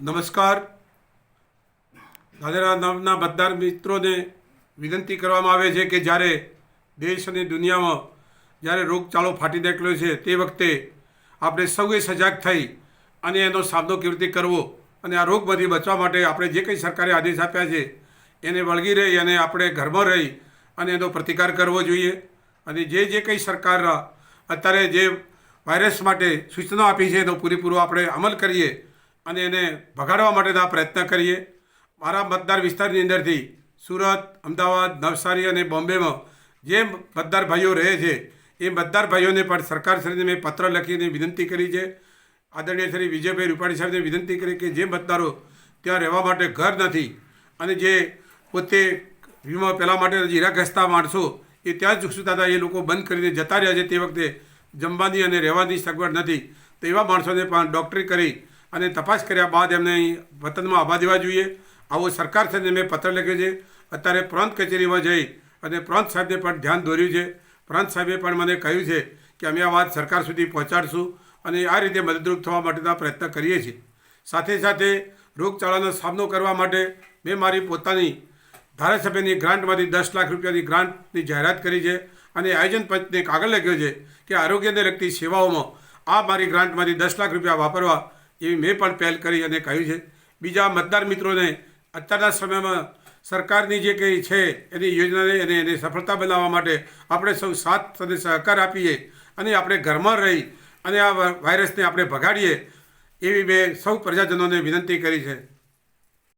નમસ્કાર. દાદરા નામના મતદાર મિત્રોને વિનંતી કરવામાં આવે છે કે જ્યારે દેશ અને દુનિયામાં જ્યારે રોગચાળો ફાટી નીકળ્યો છે તે વખતે આપણે સૌએ સજાગ થઈ અને એનો સામનો કેવી રીતે કરવો અને આ રોગમાંથી બચવા માટે આપણે જે કંઈ સરકારે આદેશ આપ્યા છે એને વળગી રહી અને આપણે ઘરમાં રહી અને એનો પ્રતિકાર કરવો જોઈએ. અને જે જે કંઈ સરકાર અત્યારે જે વાયરસ માટે સૂચના આપી છે એનો પૂરેપૂરો આપણે અમલ કરીએ અને એને ભગાડવા માટેના પ્રયત્ન કરીએ. મારા મતદાર વિસ્તારની અંદરથી સુરત, અમદાવાદ, નવસારી અને બોમ્બેમાં જે મતદાર ભાઈઓ રહે છે, એ મતદાર ભાઈઓને પણ સરકારશ્રીને મેં પત્ર લખીને વિનંતી કરી છે. આદરણીય શ્રી વિજયભાઈ રૂપાણી સાહેબને વિનંતી કરી કે જે મતદારો ત્યાં રહેવા માટે ઘર નથી અને જે પોતે વીમા પહેલાં માટે હીરા ઘસતા માણસો, એ ત્યાં જ હતા એ લોકો બંધ કરીને જતા રહ્યા છે. તે વખતે જમવાની અને રહેવાની સગવડ નથી. તો એવા માણસોને પણ ડૉક્ટરી કરી અને તપાસ કર્યા બાદ એમને વતનમાં આવવા દેવા જોઈએ. આવો સરકાર સાથે મેં પત્ર લખ્યો છે. અત્યારે પ્રાંત કચેરીમાં જઈ અને પ્રાંત સાહેબને પણ ધ્યાન દોર્યું છે. પ્રાંત સાહેબે પણ મને કહ્યું છે કે અમે આ વાત સરકાર સુધી પહોંચાડશું અને આ રીતે મદદરૂપ થવા માટેના પ્રયત્ન કરીએ છીએ. સાથે સાથે રોગચાળાનો સામનો કરવા માટે મેં મારી પોતાની ધારાસભ્યની ગ્રાન્ટમાંથી દસ લાખ રૂપિયાની ગ્રાન્ટની જાહેરાત કરી છે અને આયોજન પંચને કાગળ લખ્યો છે કે આરોગ્યને લગતી સેવાઓમાં આ મારી ગ્રાન્ટમાંથી દસ લાખ રૂપિયા વાપરવા એવી મેં પણ પહેલ કરી અને કહ્યું છે. બીજા મતદાર મિત્રોને અત્યારના સમયમાં સરકારની જે કંઈ છે એની યોજનાને અને એને સફળતા બનાવવા માટે આપણે સૌ સાથ અને સહકાર આપીએ અને આપણે ઘરમાં રહી અને આ વાયરસને આપણે ભગાડીએ એવી મેં સૌ પ્રજાજનોને વિનંતી કરી છે.